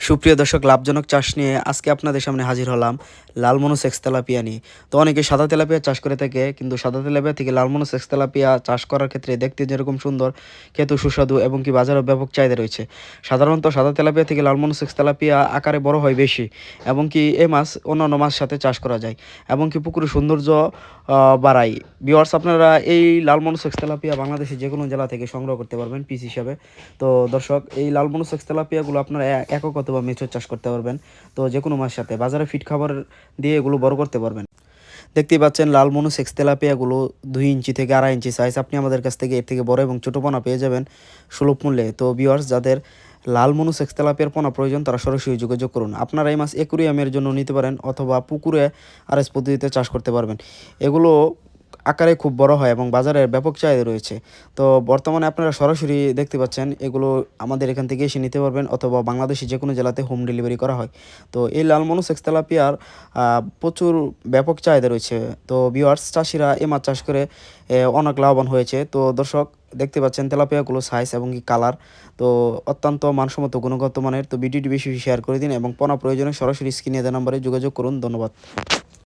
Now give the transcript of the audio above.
সুপ্রিয় দর্শক, লাভজনক চাষ নিয়ে আজকে আপনাদের সামনে হাজির হলাম লালমনো সেক্স তেলাপিয়া নিয়ে। তো অনেকে সাদা তেলাপিয়া চাষ করে থাকে, কিন্তু সাদা তেলাপিয়া থেকে লালমনো সেক্স তেলাপিয়া চাষ করার ক্ষেত্রে দেখতে যেরকম সুন্দর, খেতে সুস্বাদু এবং কি বাজারে ব্যাপক চাহিদা রয়েছে। সাধারণত সাদা তেলাপিয়া থেকে লালমনো সেক্স তেলাপিয়া আকারে বড় হয় বেশি, এবং কি এ মাছ অন্যান্য মাছ সাথে চাষ করা যায়, এবং কি পুকুরে সৌন্দর্য বাড়ায়। বিওয়ার্স আপনারা এই লালমনো সেক্স তেলাপিয়া বাংলাদেশের যে কোনো জেলা থেকে সংগ্রহ করতে পারবেন, পিস হিসাবে। তো দর্শক, এই লালমনো সেক্স তেলাপিয়াগুলো আপনারা একক অথবা মিশ্র চাষ করতে পারবেন। তো যে কোনো মাছ সাথে। বাজারে ফিট খাবার দিয়ে এগুলো বড় করতে পারবেন। দেখতেই পাচ্ছেন লাল মনু সেক্স তেলাপিয়াগুলো দুই ইঞ্চি থেকে আড়াই ইঞ্চি সাইজ আপনি আমাদের কাছ থেকে এর থেকে বড় এবং ছোটো পোনা পেয়ে যাবেন সুলভ মূল্যে। তো ভিউয়ার্স যাদের লাল মনু সেক্স তেলাপিয়ার পোনা প্রয়োজন, তারা সরাসরি যোগাযোগ করুন। আপনারা এই মাছ একুরিয়ামের জন্য নিতে পারেন অথবা পুকুরে আরএস পদ্ধতিতে চাষ করতে পারবেন। এগুলো আকারে খুব বড় হয় এবং বাজারে ব্যাপক চাহিদা রয়েছে। তো বর্তমানে আপনারা সরাসরি দেখতে পাচ্ছেন, এগুলো আমাদের এখান থেকে এসে নিতে পারবেন অথবা বাংলাদেশের যে কোনো জেলাতে হোম ডেলিভারি করা হয়। তো এই লালমনু সেক্স তেলাপিয়ার প্রচুর ব্যাপক চাহিদা রয়েছে। তো বিওয়ার্স চাষিরা এ মাছ চাষ করে অনেক লাভবান হয়েছে। তো দর্শক, দেখতে পাচ্ছেন তেলাপিয়াগুলো সাইজ এবং কি কালার তো অত্যন্ত মানসম্মত, গুণগত মানের। তো ভিডিওটি বেশি শেয়ার করে দিন এবং পনা প্রয়োজনে সরাসরি স্ক্রিনে দেওয়া নম্বরে যোগাযোগ করুন। ধন্যবাদ।